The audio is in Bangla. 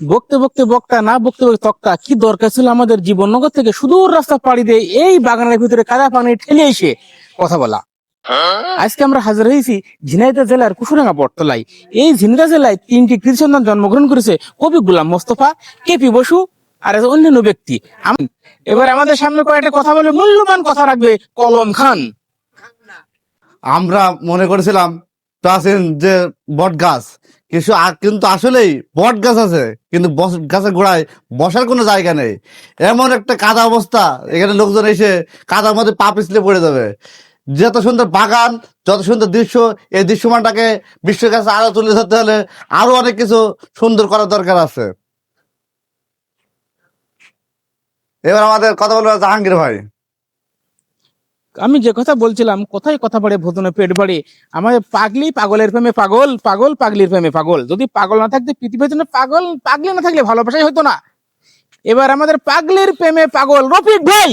বকতে বকতে বক্তা না বকতে বকতে তক্তা কি দরকার ছিল আমাদের জীবননগর থেকে? সুদূর রাস্তা পাড়ি দিয়ে এই বাগানের ভিতরে কাদা পানি ঠেলে এসে কথা বলা। আজকে আমরা হাজির হয়েছি ঝিনাইদহ জেলার কুসুরাঙ্গা বটতলায়। এই ঝিনাইদহ জেলায় তিনটি কৃষি সন্তান জন্মগ্রহণ করেছে কবি গুলাম মোস্তফা কেপি বসু আর অন্যান্য ব্যক্তি। এবার আমাদের সামনে কয়েকটা কথা বলে মূল্যবান কথা রাখবে কলম খান। আমরা মনে করেছিলাম যে বট গাছ কিছু কিন্তু আসলেই বট গাছ আছে, কিন্তু গাছের গোড়ায় বসার কোনো জায়গা নেই। এমন একটা কাদা অবস্থা, এখানে লোকজন এসে কাদার মধ্যে পা পিছলে পড়ে যাবে। যত সুন্দর বাগান, যত সুন্দর দৃশ্য, এই দৃশ্যমানটাকে বিশ্বের কাছে আরও তুলে ধরতে হলে আরও অনেক কিছু সুন্দর করার দরকার আছে। এবার আমাদের কথা বলব জাহাঙ্গীর ভাই। আমি যে কথা বলছিলাম কোথায় কথা পড়ে ভোজনে পেট বাড়ে? আমাদের পাগলি পাগলের প্রেমে পাগল পাগল পাগলির প্রেমে পাগল। যদি পাগল না থাকতে পৃথিবীর জন্য পাগল পাগলি না থাকলে ভালোবাসাই হতো না। এবার আমাদের পাগলির প্রেমে পাগল রফিক ভাই!